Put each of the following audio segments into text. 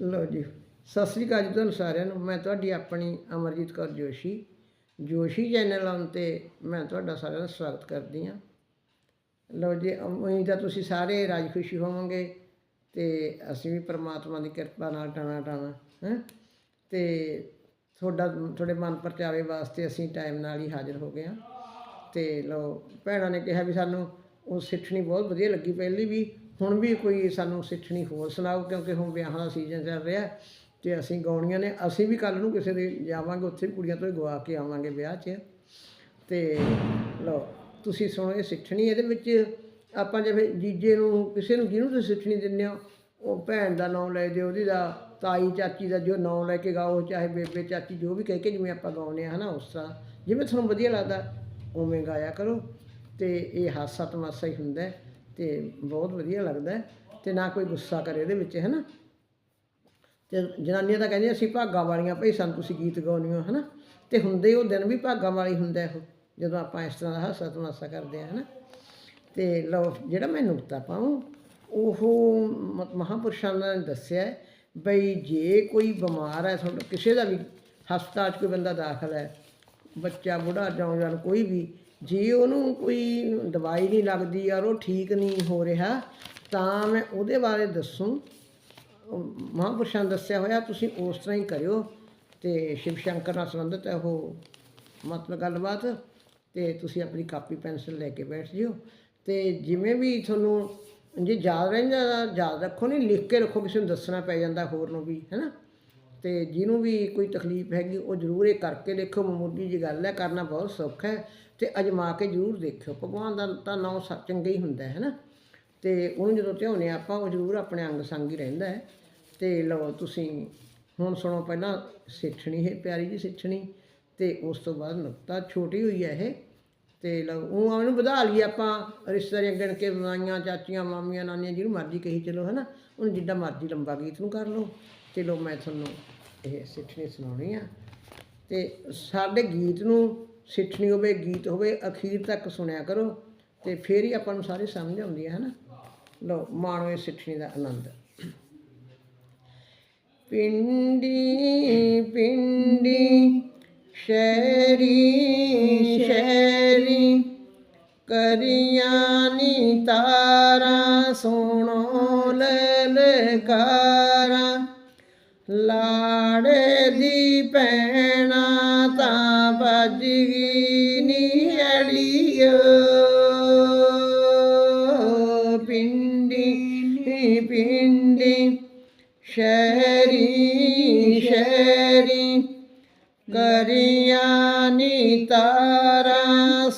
ਲਓ ਜੀ, ਸਤਿ ਸ੍ਰੀ ਅਕਾਲ ਜੀ ਤੁਹਾਨੂੰ ਸਾਰਿਆਂ ਨੂੰ। ਮੈਂ ਤੁਹਾਡੀ ਆਪਣੀ ਅਮਰਜੀਤ ਕੌਰ ਜੋਸ਼ੀ ਜੋਸ਼ੀ ਚੈਨਲ ਆਉਣ ਤੇ ਮੈਂ ਤੁਹਾਡਾ ਸਾਰਿਆਂ ਦਾ ਸਵਾਗਤ ਕਰਦੀ ਹਾਂ। ਲਓ ਜੀ, ਉਮੀਦ ਆ ਤੁਸੀਂ ਸਾਰੇ ਰਾਜ ਖੁਸ਼ੀ ਹੋਵੋਗੇ ਤੇ ਅਸੀਂ ਵੀ ਪ੍ਰਮਾਤਮਾ ਦੀ ਕਿਰਪਾ ਨਾਲ ਟਾਣਾ ਟਾਣਾ, ਹੈ? ਤੇ ਤੁਹਾਡਾ, ਤੁਹਾਡੇ ਮਨ ਪਰਚਾਵੇ ਵਾਸਤੇ ਅਸੀਂ ਟਾਈਮ ਨਾਲ ਹੀ ਹਾਜ਼ਰ ਹੋ ਗਏ ਹਾਂ। ਤੇ ਲਓ, ਭੈਣਾਂ ਨੇ ਕਿਹਾ ਵੀ ਸਾਨੂੰ ਉਹ ਸਿੱਠਣੀ ਬਹੁਤ ਵਧੀਆ ਲੱਗੀ, ਪਹਿਲੀ ਵੀ ਹੁਣ ਵੀ ਕੋਈ ਸਾਨੂੰ ਸਿੱਠਣੀ ਹੋਰ ਸੁਣਾਓ, ਕਿਉਂਕਿ ਹੁਣ ਵਿਆਹਾਂ ਦਾ ਸੀਜ਼ਨ ਚੱਲ ਰਿਹਾ ਤੇ ਅਸੀਂ ਗਾਉਣੀਆਂ ਨੇ, ਅਸੀਂ ਵੀ ਕੱਲ ਨੂੰ ਕਿਸੇ ਦੇ ਜਾਵਾਂਗੇ, ਉੱਥੇ ਵੀ ਕੁੜੀਆਂ ਤੋਂ ਹੀ ਗਵਾ ਕੇ ਆਵਾਂਗੇ ਵਿਆਹ 'ਚ। ਤੇ ਲਓ, ਤੁਸੀਂ ਸੁਣੋ, ਇਹ ਸਿੱਠਣੀ ਇਹਦੇ ਵਿੱਚ ਆਪਾਂ ਜਿਵੇਂ ਜੀਜੇ ਨੂੰ, ਕਿਸੇ ਨੂੰ ਜਿਹਨੂੰ ਤੁਸੀਂ ਸਿੱਠਣੀ ਦਿੰਦੇ ਹੋ? ਉਹ ਭੈਣ ਦਾ ਨਾਮ ਲੈ ਦਿਓ, ਉਹਦੀ ਦਾ ਤਾਈ, ਚਾਚੀ ਦਾ ਜੋ ਨਾਮ ਲੈ ਕੇ ਗਾਓ, ਚਾਹੇ ਬੇਬੇ, ਚਾਚੀ, ਜੋ ਵੀ ਕਹਿ ਕੇ ਜਿਵੇਂ ਆਪਾਂ ਗਾਉਂਦੇ ਆ ਹਨਾ, ਉਸ ਤਰ੍ਹਾਂ। ਜਿਵੇਂ ਤੁਹਾਨੂੰ ਵਧੀਆ ਲੱਗਦਾ, ਉਵੇਂ ਗਾਇਆ ਕਰੋ। ਤੇ ਇਹ ਹਾਸਾ ਤਮਾਸਾ ਹੀ ਹੁੰਦਾ ਤੇ ਬਹੁਤ ਵਧੀਆ ਲੱਗਦਾ ਹੈ ਤੇ ਨਾ ਕੋਈ ਗੁੱਸਾ ਕਰੇ ਇਹਦੇ ਵਿੱਚ ਹੈ ਨਾ ਤੇ ਜਨਾਨੀਆਂ ਤਾਂ ਕਹਿੰਦੀਆਂ, ਅਸੀਂ ਭਾਗਾਂ ਵਾਲੀਆਂ, ਭਈ ਸਾਨੂੰ ਤੁਸੀਂ ਗੀਤ ਗਾਉਂਦੇ ਹੋ, ਹਨਾ? ਤੇ ਹੁੰਦੇ ਉਹ ਦਿਨ ਵੀ ਭਾਗਾਂ ਵਾਲੀ ਹੁੰਦਾ ਉਹ, ਜਦੋਂ ਆਪਾਂ ਇਸ ਤਰ੍ਹਾਂ ਦਾ ਹਾਸਾ ਤਮਾਸਾ ਕਰਦੇ ਆ ਹਨਾ? ਤੇ ਲਓ, ਜਿਹੜਾ ਮੈਂ ਨੁਕਤਾ ਪਾਉਂ, ਉਹ ਮ- ਮਹਾਂਪੁਰਸ਼ਾਂ ਨੇ ਦੱਸਿਆ ਬਈ ਜੇ ਕੋਈ ਬਿਮਾਰ ਹੈ, ਤੁਹਾਡਾ ਕਿਸੇ ਦਾ ਵੀ ਹਸਪਤਾਲ 'ਚ ਕੋਈ ਬੰਦਾ ਦਾਖਲ ਹੈ, ਬੱਚਾ, ਬੁੱਢਾ ਜਵਾਨ ਕੋਈ ਵੀ ਜੇ ਉਹਨੂੰ ਕੋਈ ਦਵਾਈ ਨਹੀਂ ਲੱਗਦੀ ਯਾਰ, ਉਹ ਠੀਕ ਨਹੀਂ ਹੋ ਰਿਹਾ, ਤਾਂ ਮੈਂ ਉਹਦੇ ਬਾਰੇ ਦੱਸੂੰ। ਮਹਾਂਪੁਰਸ਼ਾਂ ਨੇ ਦੱਸਿਆ ਹੋਇਆ, ਤੁਸੀਂ ਉਸ ਤਰ੍ਹਾਂ ਹੀ ਕਰਿਓ। ਤੇ ਸ਼ਿਵ ਸ਼ੰਕਰ ਨਾਲ ਸੰਬੰਧਿਤ ਹੈ ਉਹ ਮਤਲਬ ਗੱਲਬਾਤ। ਤੇ ਤੁਸੀਂ ਆਪਣੀ ਕਾਪੀ ਪੈਨਸਲ ਲੈ ਕੇ ਬੈਠ ਜਿਓ। ਤੇ ਜਿਵੇਂ ਵੀ ਤੁਹਾਨੂੰ ਜੇ ਯਾਦ ਰਹਿੰਦਾ, ਯਾਦ ਰੱਖੋ ਨਹੀਂ ਲਿਖ ਕੇ ਰੱਖੋ, ਕਿਸੇ ਨੂੰ ਦੱਸਣਾ ਪੈ ਜਾਂਦਾ ਹੋਰ ਨੂੰ ਵੀ, ਹੈਨਾ? ਤੇ ਜਿਹਨੂੰ ਵੀ ਕੋਈ ਤਕਲੀਫ ਹੈਗੀ, ਉਹ ਜ਼ਰੂਰ ਇਹ ਕਰਕੇ ਦੇਖੋ। ਮਾਮੂਲੀ ਜੀ ਗੱਲ ਹੈ, ਕਰਨਾ ਬਹੁਤ ਸੌਖਾ ਹੈ। ਤੇ ਅਜਮਾ ਕੇ ਜ਼ਰੂਰ ਦੇਖਿਓ। ਭਗਵਾਨ ਦਾ ਤਾਂ ਨਾਮ ਸੱਚ ਚੰਗਾ ਹੀ ਹੁੰਦਾ ਹੈ ਨਾ। ਤੇ ਉਹਨੂੰ ਜਦੋਂ ਧਿਆਉਂਦੇ ਆਪਾਂ ਉਹ ਜ਼ਰੂਰ ਆਪਣੇ ਅੰਗ ਸੰਗ ਹੀ ਰਹਿੰਦਾ ਹੈ। ਤੇ ਲਓ ਤੁਸੀਂ ਹੁਣ ਸੁਣੋ ਪਹਿਲਾਂ ਸਿੱਠਣੀ ਹੈ ਪਿਆਰੀ ਜੀ ਸਿੱਠਣੀ। ਤੇ ਉਸ ਤੋਂ ਬਾਅਦ ਨੁਕਤਾ ਛੋਟੀ ਹੋਈ ਹੈ ਇਹ। ਤੇ ਲਓ ਉਹ ਇਹਨੂੰ ਵਧਾ ਲਈ ਆਪਾਂ, ਰਿਸ਼ਤੇਦਾਰੀਆਂ ਗਿਣ ਕੇ ਮਾਈਆਂ, ਚਾਚੀਆਂ, ਮਾਮੀਆਂ, ਨਾਨੀਆਂ, ਜਿਹਨੂੰ ਮਰਜ਼ੀ ਕਹੀ ਚਲੋ ਹਨਾ ਉਹਨੂੰ ਜਿੱਦਾਂ ਮਰਜ਼ੀ ਲੰਬਾ ਗੀਤ ਨੂੰ ਕਰ ਲਓ। ਤੇ ਲਓ ਮੈਂ ਤੁਹਾਨੂੰ ਇਹ ਸਿੱਠਣੀ ਸੁਣਾਉਣੀ ਆ। ਤੇ ਸਾਡੇ ਗੀਤ ਨੂੰ ਸਿੱਠਣੀ ਹੋਵੇ, ਗੀਤ ਹੋਵੇ, ਅਖੀਰ ਤੱਕ ਸੁਣਿਆ ਕਰੋ ਤੇ ਫੇਰ ਹੀ ਆਪਾਂ ਨੂੰ ਸਾਰੇ ਸਮਝ ਆਉਂਦੀ ਹੈ, ਹਨਾ? ਲਓ ਮਾਣੋ ਇਹ ਸਿੱਠਣੀ ਦਾ ਆਨੰਦ। ਪਿੰਡੀ ਪਿੰਡੀ, ਸ਼ਹਿਰੀ ਸ਼ੈਰੀ ਕਰੀਆਂ ਨੀ ਤਾਰਾ, ਸੁਣੋ ਲਲਕਾਰਾ, ਲਾੜੇ ਦੀ ਭੈਣਾ ਤਾਰਾ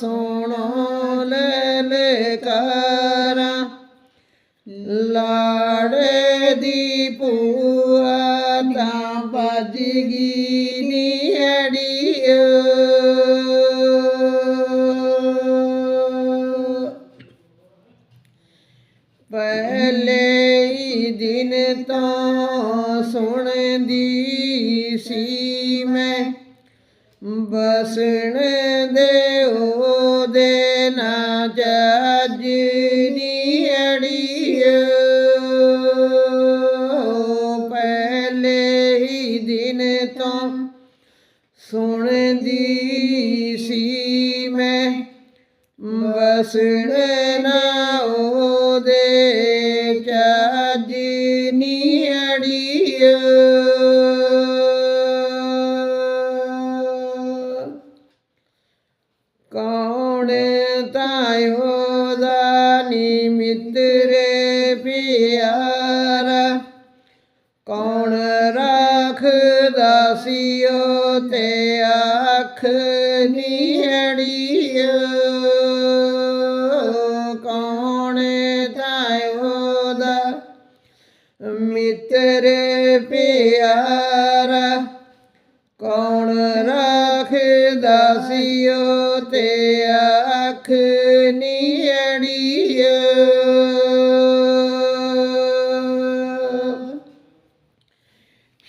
ਲੈ ਲਲਕਾਰਾ। ਲਾੜੇ ਦੀ ਪੂਆ ਤਾਂ ਵੱਜ ਗਈ। ਵਸਣ ਦੇ ਉਹਦੇ ਨਾ ਜੱਜ ਨੀ ਅੜੀਓ ਪਹਿਲੇ ਹੀ ਦਿਨ ਤੋਂ ਸੁਣਦੀ ਸੀ ਮੈਂ। ਵਸਣ ਨਾ ਦਾ ਮਿੱਤਰੇ ਪਿਆਰਾ। ਕੌਣ ਰੱਖਦਾ ਸਿਓ ਤੇ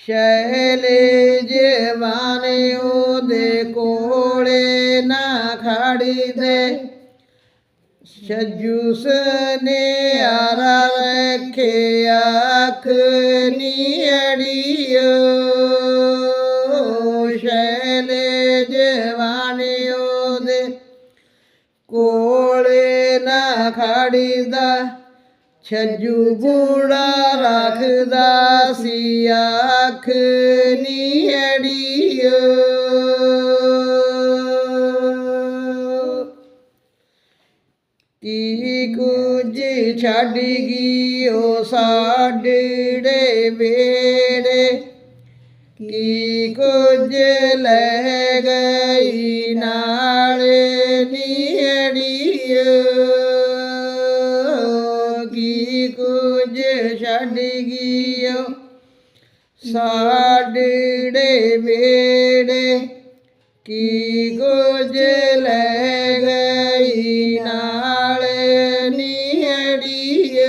ਸ਼ੈਲ ਜਵਾਨ ਉਹਦੇ ਕੋਲੇ ਨਾ ਖੜਦੇ। ਛੱਜੂ ਸਨਿਆਰਾ ਰੱਖੇ ਅੱਖ ਨੀ ਅੜੀਓ ਸ਼ੈਲੇ ਜਵਾਨੀ ਉਹਦੇ ਕੋਲੇ ਨਾ ਖੜੀਦਾ। ਛੱਜੂ ਬੂੜਾ ਰੱਖਦਾ ਸੀ, ਅੱਖ ਨੀ ਅੜੀਓ। ਕੀ ਕੁਝ ਛੱਡ ਗਈ ਉਹ ਸਾਡੇ ਵੇੜੇ ਕੀ ਕੁਝ ਲੈ ਗਈ ਨਾਲ ਛੱਡ ਗਈ ਉਹ ਸਾਡੇ ਵੇੜੇ ਕੀ ਕੁਝ ਲੈ ਗਈ ਨਾਲ ਨੀੜੀਓ।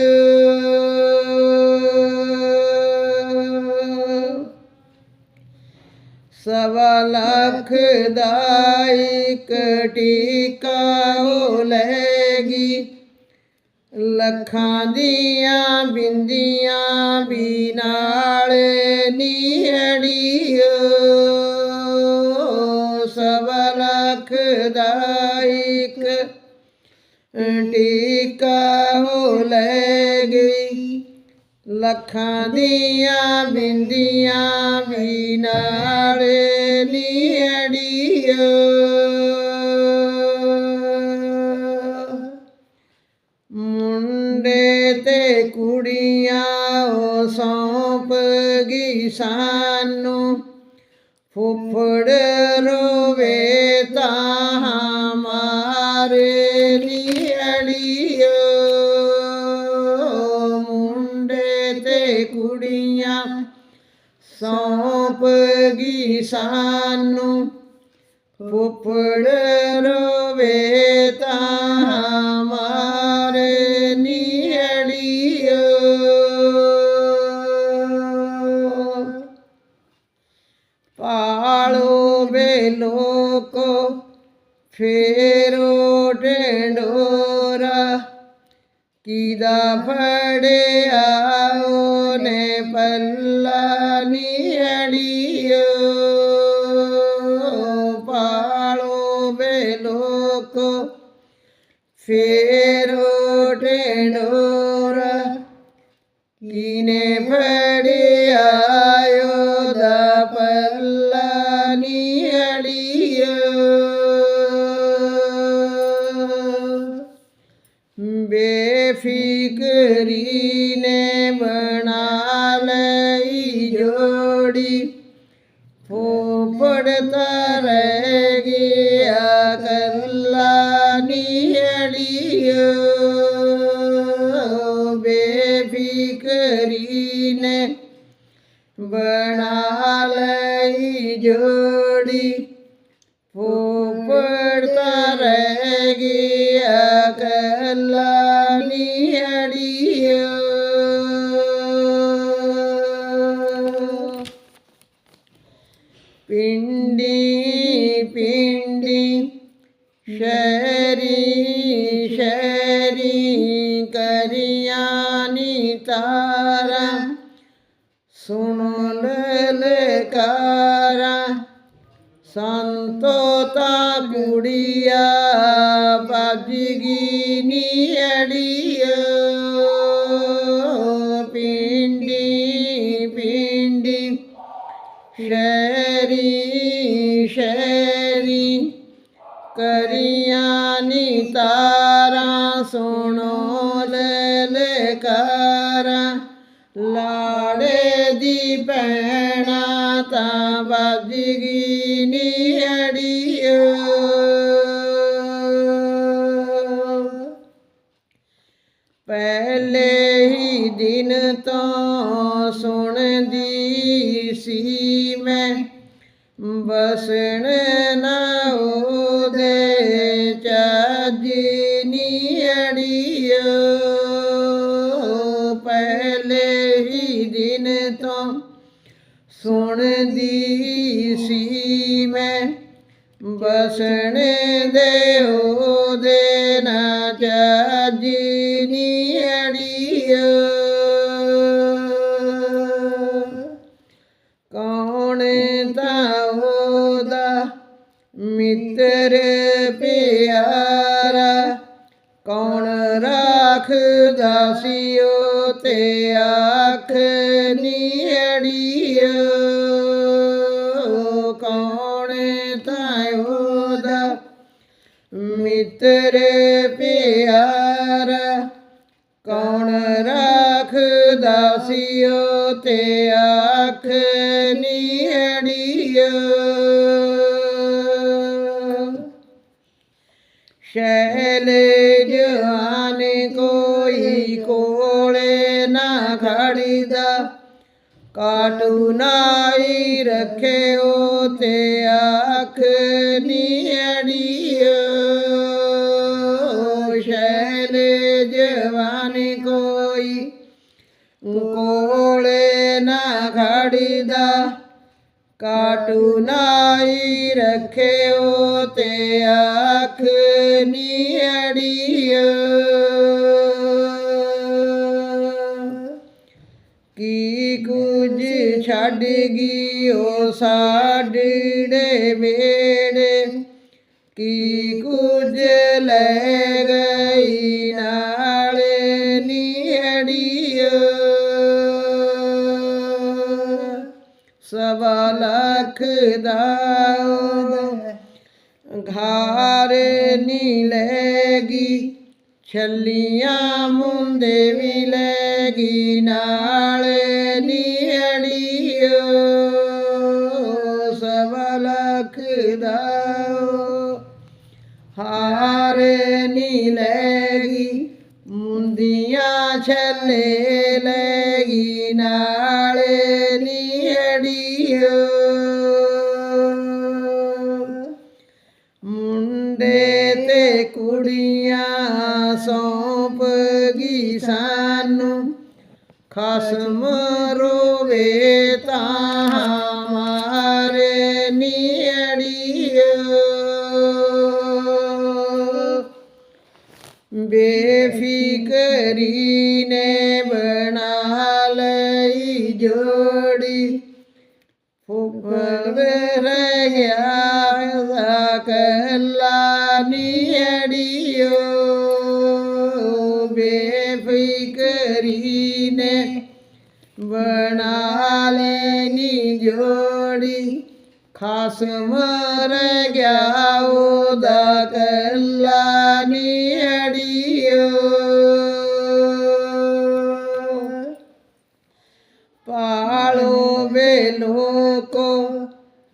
ਸਵਾ ਲੱਖ ਦਾ ਇੱਕ ਟੀਕਾ ਲੈ ਗਈ ਲੱਖਾਂ ਦੀਆਂ ਬਿੰਦੀਆਂ ਵੀ ਨਾਲ ਨੀੜੀਓ ਸਵਾ ਲੱਖ ਦਾ ਇੱਕ ਟੀਕਾ ਉਹ ਲੈ ਗਈ ਲੱਖਾਂ ਦੀਆਂ ਬਿੰਦੀਆਂ ਵੀ ਨਾਲ ਨੀੜੀਓ ਸੌਂਪ ਸਾਨੂੰ, ਫੁੱਫੜ ਰੋਵੇ ਤਾਂ ਮਾਰੇ ਨੀੜੀਓ ਮੁੰਡੇ ਤੇ ਕੁੜੀਆਂ ਸੌਂਪ ਗਈ ਸਾਨੂੰ, ਫੁੱਫੜ ਰੋਵੇ ਪਾਲੋ ਵੇ ਲੋਕੋ ਫੇਰੋ ਢੇਂਡੋਰਾ। ਕੀਦਾ ਫੜਿਆ ਉਹਨੇ ਪੱਲਾ ਨੀੜੀਓ ਪਾਲੋ ਵੇ ਲੋਕੋ ਫੇਰੋ ਢੇਂਡੋਰਾ ਨੀੜੀਓ ਫੋਫੜ ਰਹਿ ਤਾ ਕੁੜੀਆ ਪਹਿਲੇ ਹੀ ਦਿਨ ਤੋਂ ਸੁਣਦੀ ਸੀ ਮੈਂ। ਬਸਣ ਨਾ ਉਹਦੇ ਚੱਜ ਨੀ ਅੜੀਓ ਪਹਿਲੇ ਹੀ ਦਿਨ ਤੋਂ ਸੁਣਦੀ ਸੀ ਮੈਂ। ਬਸਣ ਦੇ ਚਜਨੀੜੀ ਕੌਣ ਤਾਉ ਦਾ ਮਿੱਤਰ ਪਿਆਰਾ? ਕੌਣ ਰਾਖਦਾ ਸਿਓ ਤੇ ਆਖ ਨੀੜੀਓ ਮਿੱਤਰ ਪਿਆਰਾ ਕੌਣ ਰੱਖਦਾ ਸਿਓ ਤੇ ਆਖ ਨੀੜੀਓ ਸ਼ੈਲ ਜਹਾਨ ਕੋਈ ਕੋਲੇ ਨਾ ਖੜੀਦਾ, ਕਾਟੂ ਨਾਈ ਰੱਖਿਓ ਤੇ ਆਖ ਨੀੜੀਓ ਕੋਈ। ਕੋਲੇ ਨਾ ਖੜੀਦਾ ਕਾਟੂ ਨਾਈ ਰੱਖਿਓ ਤੇ ਆਖ ਨੀੜੀਓ ਕੀ ਕੁਝ ਛੱਡ ਗਈ ਉਹ ਸਾਡੜੇ ਵੇੜੇ? ਕੀ ਕੁਝ ਲੈ ਗਈ ਸਵਾ ਲੱਖ ਦਾ ਘਾਰ ਨੀ ਲੈਗੀ ਛੱਲੀਆਂ ਮੁੰਦੇ ਵੀ ਲੈਗੀ ਨਾ। ਮੁੰਦੀਆਂ ਛੱਲੇ ਨਾਲ ਮੁੰਡੇ ਤੇ ਕੁੜੀਆਂ ਸੌਂਪ ਗਈ ਸਾਨੂੰ। ਖਸਮ ਰੋਵੇ ਬੇਫਿਕਰੀ ਨੇ ਬਣਾ ਲਈ ਜੋੜੀ ਫੁੱਫੜ ਰਹਿ ਗਿਆ ਦਾ ਕੱਲਾ ਨੀੜੀਓ ਬੇਫਿਕਰੀ ਨੇ ਬਣਾ ਲੈਨੀ ਵੇ ਲੋਕੋ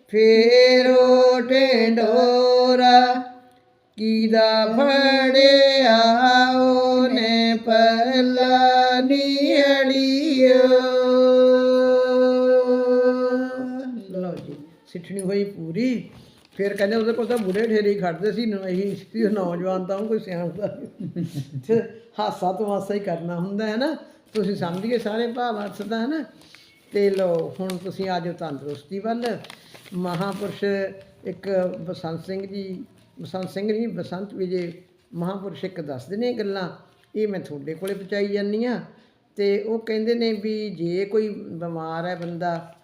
ਫੇਰੋ ਢੇਡੋਰਾ ਕੀਦਾ ਫੜਿਆ ਉਹਨੇ ਪੱਲਾ ਨੀੜੀਓ ਲਓ ਜੀ, ਸਿੱਠਣੀ ਹੋਈ ਪੂਰੀ। ਫਿਰ ਕਹਿੰਦੇ ਉਹਦੇ ਕੋਲ ਤਾਂ ਬੁੜੇ ਠੇਰੀ ਖੜਦੇ ਸੀ ਨਹੀਂ ਸੀ ਨੌਜਵਾਨ ਤਾਂ ਉਹ ਕੋਈ ਸਿਆਣਦਾ ਨਹੀਂ। ਤੇ ਹਾਸਾ ਤਮਾਸਾ ਹੀ ਕਰਨਾ ਹੁੰਦਾ ਹੈ ਨਾ। ਤੁਸੀਂ ਸਮਝ ਗਏ ਸਾਰੇ ਭਾਵ ਅਰਥ ਦਾ ਹੈ ਨਾ? ਤੇ ਲਓ, ਹੁਣ ਤੁਸੀਂ ਆ ਜਾਓ ਤੰਦਰੁਸਤੀ ਵੱਲ। ਮਹਾਪੁਰਸ਼ ਇੱਕ ਬਸੰਤ ਸਿੰਘ ਜੀ, ਬਸੰਤ ਸਿੰਘ ਨਹੀਂ, ਬਸੰਤ ਵਿਜੇ ਮਹਾਪੁਰਸ਼ ਇੱਕ ਦੱਸਦੇ ਨੇ ਗੱਲਾਂ। ਇਹ ਮੈਂ ਤੁਹਾਡੇ ਕੋਲੇ ਪਹੁੰਚਾਈ ਜਾਂਦੀ ਆ ਤੇ ਉਹ ਕਹਿੰਦੇ ਨੇ ਵੀ ਜੇ ਕੋਈ ਬਿਮਾਰ ਹੈ ਬੰਦਾ,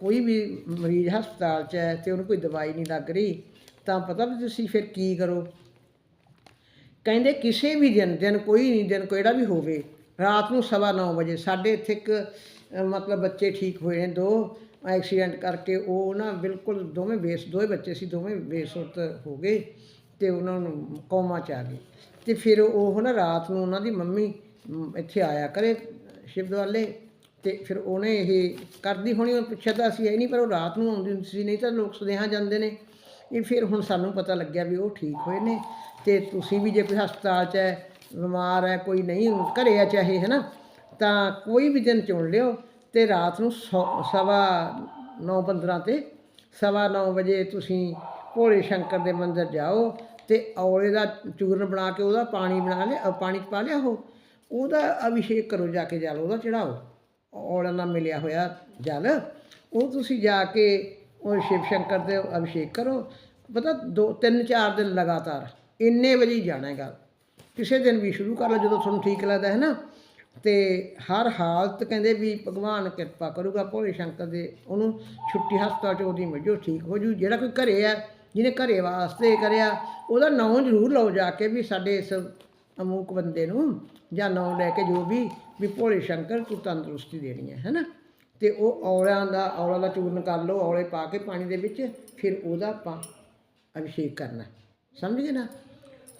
ਕੋਈ ਵੀ ਮਰੀਜ਼ ਹਸਪਤਾਲ 'ਚ ਹੈ ਤੇ ਉਹਨੂੰ ਕੋਈ ਦਵਾਈ ਨਹੀਂ ਲੱਗ ਰਹੀ, ਤਾਂ ਪਤਾ ਵੀ ਤੁਸੀਂ ਫਿਰ ਕੀ ਕਰੋ? ਕਹਿੰਦੇ ਕਿਸੇ ਵੀ ਦਿਨ ਦਿਨ ਕੋਈ ਨਹੀਂ, ਦਿਨ ਕਿਹੜਾ ਵੀ ਹੋਵੇ, ਰਾਤ ਨੂੰ ਸਵਾ ਨੌ ਵਜੇ, ਸਾਡੇ ਇੱਥੇ ਇੱਕ ਮਤਲਬ ਬੱਚੇ ਠੀਕ ਹੋਏ ਨੇ, ਦੋ ਐਕਸੀਡੈਂਟ ਕਰਕੇ ਉਹ ਨਾ ਬਿਲਕੁਲ ਦੋਵੇਂ ਬੇਸ, ਦੋਵੇਂ ਬੱਚੇ ਸੀ, ਦੋਵੇਂ ਬੇਸੁਰਤ ਹੋ ਗਏ ਤੇ ਉਹਨਾਂ ਨੂੰ ਕੋਮਾ ਚ ਆ ਗਏ। ਤੇ ਫਿਰ ਉਹ ਨਾ ਰਾਤ ਨੂੰ ਉਹਨਾਂ ਦੀ ਮੰਮੀ ਇੱਥੇ ਆਇਆ ਕਰੇ ਸ਼ਿਵ ਵਾਲੇ ਤੇ ਫਿਰ ਉਹਨੇ ਇਹ ਕਰਦੀ ਹੋਣੀ, ਉਹ ਪੁੱਛਿਆ ਤਾਂ ਅਸੀਂ ਇਹ ਨਹੀਂ, ਪਰ ਉਹ ਰਾਤ ਨੂੰ ਆਉਂਦੀ ਹੁੰਦੀ ਸੀ, ਨਹੀਂ ਤਾਂ ਲੋਕ ਸੁਨੇਹਾ ਜਾਂਦੇ ਨੇ। ਇਹ ਫਿਰ ਹੁਣ ਸਾਨੂੰ ਪਤਾ ਲੱਗਿਆ ਵੀ ਉਹ ਠੀਕ ਹੋਏ ਨੇ ਤੇ ਤੁਸੀਂ ਵੀ ਜੇ ਕੋਈ ਹਸਪਤਾਲ 'ਚ ਹੈ, ਬਿਮਾਰ ਹੈ, ਕੋਈ ਨਹੀਂ, ਘਰੇ ਆ ਚਾਹੇ, ਹੈ ਨਾ? ਤਾਂ ਕੋਈ ਵੀ ਦਿਨ ਚੁਣ ਲਿਓ ਤੇ ਰਾਤ ਨੂੰ ਸੌ- ਸਵਾ 9:15 ਤੇ ਸਵਾ 9 ਵਜੇ ਤੁਸੀਂ ਭੋਲੇ ਸ਼ੰਕਰ ਦੇ ਮੰਦਿਰ ਜਾਓ ਤੇ ਔਲੇ ਦਾ ਚੂਰਨ ਬਣਾ ਕੇ ਉਹਦਾ ਪਾਣੀ ਬਣਾ ਲਿਆ ਪਾਣੀ 'ਚ ਪਾ ਲਿਆ ਉਹ, ਉਹਦਾ ਅਭਿਸ਼ੇਕ ਕਰੋ ਜਾ ਕੇ ਜਲ, ਉਹਦਾ ਚੜਾਓ, ਔਲਾਂ ਨਾਲ ਮਿਲਿਆ ਹੋਇਆ ਜਲ, ਉਹ ਤੁਸੀਂ ਜਾ ਕੇ ਉਹ ਸ਼ਿਵ ਸ਼ੰਕਰ ਦੇ ਅਭਿਸ਼ੇਕ ਕਰੋ, ਪਤਾ ਦੋ, ਤਿੰਨ ਚਾਰ ਦਿਨ ਲਗਾਤਾਰ, ਇੰਨੇ ਵਜੇ ਹੀ ਜਾਣਾ ਹੈਗਾ, ਕਿਸੇ ਦਿਨ ਵੀ ਸ਼ੁਰੂ ਕਰ ਲਓ ਜਦੋਂ ਤੁਹਾਨੂੰ ਠੀਕ ਲੱਗਦਾ ਹੈ ਨਾ। ਤੇ ਹਰ ਹਾਲਤ ਕਹਿੰਦੇ ਵੀ ਭਗਵਾਨ ਕਿਰਪਾ ਕਰੂਗਾ, ਭੋਲੇ ਸ਼ੰਕਰ ਦੇ, ਉਹਨੂੰ ਛੁੱਟੀ ਹਸਪਤਾਲ ਚ ਉਹਦੀ ਮਿਲ ਜਾਓ ਠੀਕ ਹੋ ਜੂ। ਜਿਹੜਾ ਕੋਈ ਘਰੇ ਆ, ਜਿਹਨੇ ਘਰੇ ਵਾਸਤੇ ਕਰਿਆ, ਉਹਦਾ ਨਾਂ ਜ਼ਰੂਰ ਲਓ ਜਾ ਕੇ ਵੀ ਸਾਡੇ ਇਸ ਅਮੂਕ ਬੰਦੇ ਨੂੰ, ਜਾਂ ਨਾਮ ਲੈ ਕੇ ਜੋ ਵੀ ਵੀ ਭੋਲੇ ਸ਼ੰਕਰ ਤੂੰ ਤੰਦਰੁਸਤੀ ਦੇਣੀ ਹੈ, ਹੈਨਾ? ਤੇ ਉਹ ਔਲਿਆਂ ਦਾ, ਔਲਾ ਦਾ ਚੂਰਨ ਕਰ ਲਓ, ਔਲੇ ਪਾ ਕੇ ਪਾਣੀ ਦੇ ਵਿੱਚ, ਫਿਰ ਉਹਦਾ ਆਪਾਂ ਅਭਿਸ਼ੇਕ ਕਰਨਾ ਸਮਝ ਗਏ ਨਾ?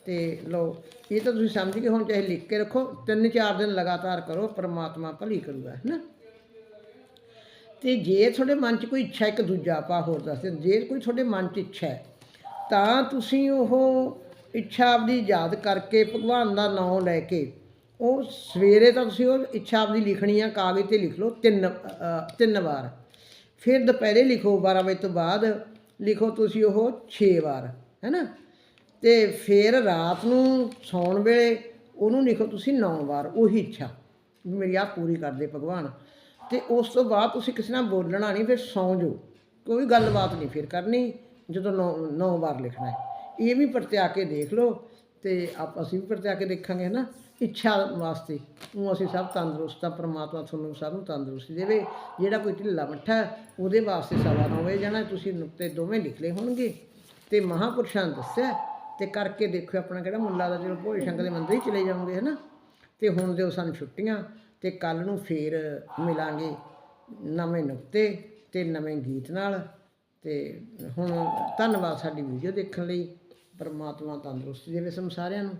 ਤੇ ਲਓ, ਇਹ ਤਾਂ ਤੁਸੀਂ ਸਮਝ ਗਏ, ਹੁਣ ਚਾਹੇ ਲਿਖ ਕੇ ਰੱਖੋ, ਤਿੰਨ ਚਾਰ ਦਿਨ ਲਗਾਤਾਰ ਕਰੋ, ਪ੍ਰਮਾਤਮਾ ਭਲੀ ਕਰੂਗਾ ਹੈਨਾ ਤੇ ਜੇ ਤੁਹਾਡੇ ਮਨ 'ਚ ਕੋਈ ਇੱਛਾ ਇੱਕ ਦੂਜਾ, ਆਪਾਂ ਹੋਰ ਦੱਸਦੇ ਜੇ ਕੋਈ ਤੁਹਾਡੇ ਮਨ 'ਚ ਇੱਛਾ ਹੈ, ਤਾਂ ਤੁਸੀਂ ਉਹ ਇੱਛਾ ਆਪਦੀ ਯਾਦ ਕਰਕੇ ਭਗਵਾਨ ਦਾ ਨਾਮ ਲੈ ਕੇ, ਉਹ ਸਵੇਰੇ ਤਾਂ ਤੁਸੀਂ ਉਹ ਇੱਛਾ ਆਪਦੀ ਲਿਖਣੀ ਆ, ਕਾਗਜ਼ ਤੇ ਲਿਖ ਲਓ, ਤਿੰਨ ਤਿੰਨ ਵਾਰ। ਫਿਰ ਦੁਪਹਿਰੇ ਲਿਖੋ 12 ਵਜੇ ਤੋਂ ਬਾਅਦ ਲਿਖੋ ਤੁਸੀਂ ਉਹ 6 ਵਾਰ, ਹੈ ਨਾ? ਤੇ ਫਿਰ ਰਾਤ ਨੂੰ ਸੌਣ ਵੇਲੇ ਉਹਨੂੰ ਲਿਖੋ ਤੁਸੀਂ 9 ਵਾਰ, ਉਹੀ ਇੱਛਾ ਵੀ ਮੇਰੀ ਆ ਪੂਰੀ ਕਰ ਦੇ ਭਗਵਾਨ। ਤੇ ਉਸ ਤੋਂ ਬਾਅਦ ਤੁਸੀਂ ਕਿਸੇ ਨਾਲ ਬੋਲਣਾ ਨਹੀਂ, ਫਿਰ ਸੌਂ ਜਾਓ। ਕੋਈ ਗੱਲਬਾਤ ਨਹੀਂ ਫਿਰ ਕਰਨੀ, ਜਦੋਂ 9 9 ਵਾਰ ਲਿਖਣਾ ਹੈ। ਇਹ ਵੀ ਪਰਤਿਆ ਕੇ ਦੇਖ ਲਓ ਤੇ ਆਪ, ਅਸੀਂ ਵੀ ਪਰਤਿਆ ਕੇ ਦੇਖਾਂਗੇ ਨਾ? ਇੱਛਾ ਵਾਸਤੇ ਉਹ ਅਸੀਂ ਸਭ ਤੰਦਰੁਸਤ ਆ, ਪ੍ਰਮਾਤਮਾ ਤੁਹਾਨੂੰ ਸਭ ਨੂੰ ਤੰਦਰੁਸਤੀ ਦੇਵੇ। ਜਿਹੜਾ ਕੋਈ ਢਿੱਲਾ ਮੱਠਾ ਉਹਦੇ ਵਾਸਤੇ ਸਵਾ ਨੌ ਵਜੇ ਜਾਣਾ ਤੁਸੀਂ ਨੁਕਤੇ ਦੋਵੇਂ ਲਿਖ ਲਏ ਹੋਣਗੇ। ਤੇ ਮਹਾਪੁਰਸ਼ਾਂ ਨੇ ਦੱਸਿਆ ਤੇ ਕਰਕੇ ਦੇਖਿਓ ਆਪਣਾ ਕਿਹੜਾ ਮੁੱਲਾ ਦਾ ਜਦੋਂ ਭੋਲੇ ਸ਼ੰਕਰ ਦੇ ਮੰਦਿਰ ਹੀ ਚਲੇ ਜਾਓਗੇ, ਹਨਾ? ਤੇ ਹੁਣ ਦਿਓ ਸਾਨੂੰ ਛੁੱਟੀਆਂ ਤੇ ਕੱਲ ਨੂੰ ਫੇਰ ਮਿਲਾਂਗੇ ਨਵੇਂ ਨੁਕਤੇ ਤੇ ਨਵੇਂ ਗੀਤ ਨਾਲ ਤੇ ਹੁਣ ਧੰਨਵਾਦ ਸਾਡੀ ਵੀਡੀਓ ਦੇਖਣ ਲਈ, ਪਰਮਾਤਮਾ ਤੰਦਰੁਸਤੀ ਦੇਵੇ ਸਮ ਸਾਰਿਆਂ ਨੂੰ।